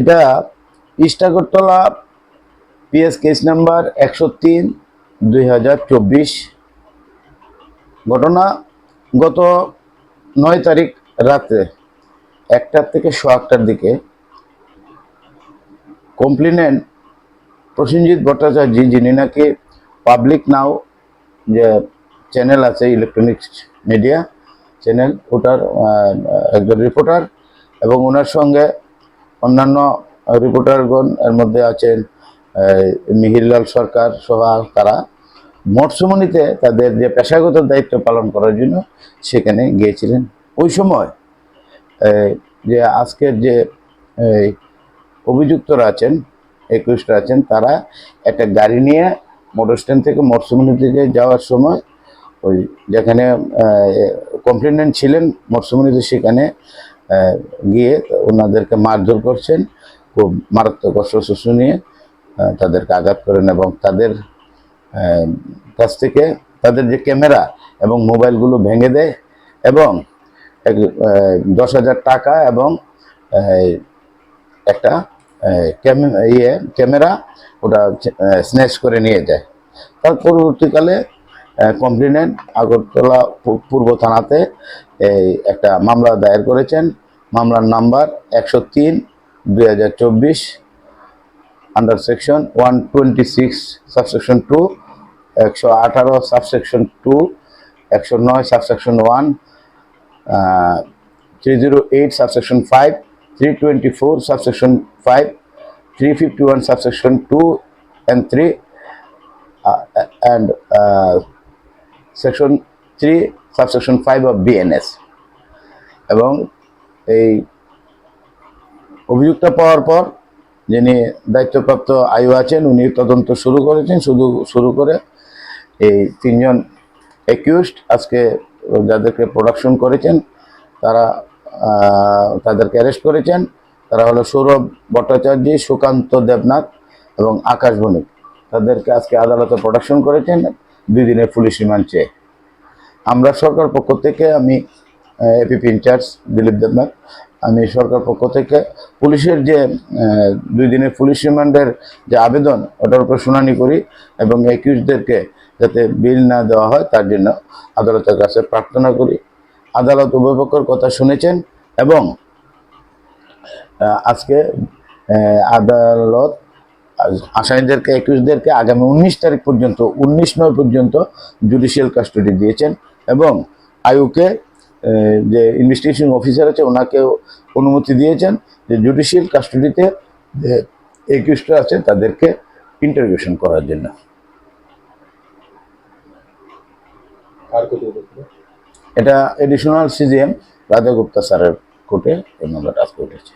এটা ইস্টাগরতলা PS case number একশো তিন, দুই ঘটনা, গত নয় তারিখ রাতে একটার থেকে শো একটার দিকে। কমপ্লেনেন্ট প্রসেনজিৎ ভট্টাচার্য, যিনি নাকি পাবলিক নাও যে চ্যানেল আছে ইলেকট্রনিক্স মিডিয়া চ্যানেল ওটার একজন রিপোর্টার এবং ওনার সঙ্গে অন্যান্য রিপোর্টারগণ এর মধ্যে আছেন মিহিরলাল সরকার সহ তারা মৎস্যমণিতে তাদের যে পেশাগত দায়িত্ব পালন করার জন্য সেখানে গিয়েছিলেন। ওই সময় যে আজকের যে অভিযুক্তরা আছেন, একুশটা আছেন, তারা একটা গাড়ি নিয়ে মোটর স্ট্যান্ড থেকে মৎস্যমণি থেকে যাওয়ার সময় ওই যেখানে কমপ্লেনেন্ট ছিলেন মৎস্যমণিতে সেখানে গিয়ে ওনাদেরকে মারধর করছেন, খুব মারাত্মক অস্ত্রশস্ত্র নিয়ে তাদেরকে আঘাত করেন এবং তাদের কাছ থেকে তাদের যে ক্যামেরা এবং মোবাইলগুলো ভেঙে দেয় এবং এক- দশ হাজার টাকা এবং একটা ইয়ে ক্যামেরা ওটা স্ন্যাচ করে নিয়ে যায়। তার পরবর্তীকালে কমপ্লেনেন্ট আগরতলা পূর্ব থানাতে এই একটা মামলা দায়ের করেছেন। মামলার নাম্বার একশো তিন, দুই হাজার চব্বিশ under section one twenty six subsection two একশো আঠারো সাবসেকশন টু একশো নয় subsection one three zero eight subsection five three twenty four subsection five three fifty one subsection two and three and section three subsection five of BNS এবং এই অভিযুক্ত পাওয়ার পর যিনি দায়িত্বপ্রাপ্ত আয়ু আছেন, উনি তদন্ত শুরু করেছেন। শুধু শুরু করে এই তিনজন একিউজড আজকে যাদেরকে প্রোডাকশন করেছেন, তারা তাদেরকে অ্যারেস্ট করেছেন। তারা হলো সৌরভ ভট্টাচার্য, সুকান্ত দেবনাথ এবং আকাশ বণিক তাদেরকে আজকে আদালতে প্রোডাকশন করেছেন। দুই দিনের পুলিশ রিমান্ড চেয়ে। আমরা সরকার পক্ষ থেকে, আমি এপিপি ইনচার্জ দিলীপ দেবনাথ, আমি সরকার পক্ষ থেকে পুলিশের যে দুই দিনের পুলিশ রিমান্ডের যে আবেদন, ওটার উপর শুনানি করি এবং একিউজদেরকে যাতে বিল না দেওয়া হয়, তার জন্য আদালতের কাছে প্রার্থনা করি। আদালত উভয় পক্ষের কথা শুনেছেন এবং আজকে আদালত আসামিদেরকে একুশদেরকে আগামী উনিশ তারিখ পর্যন্ত উনিশ নয় পর্যন্ত জুডিশিয়াল কাস্টডি দিয়েছেন এবং আয়ুকে যে ইনভেস্টিগেশন অফিসার আছে ওনাকেও অনুমতি দিয়েছেন যে জুডিশিয়াল কাস্টডিতে যে একুশটা আছে তাদেরকে ইন্টারভিউশন করার জন্য। এটা? এডিশনাল সিজিএম রাজা গুপ্তা স্যারের কোর্টে এই মামলাটা আজকে উঠেছে।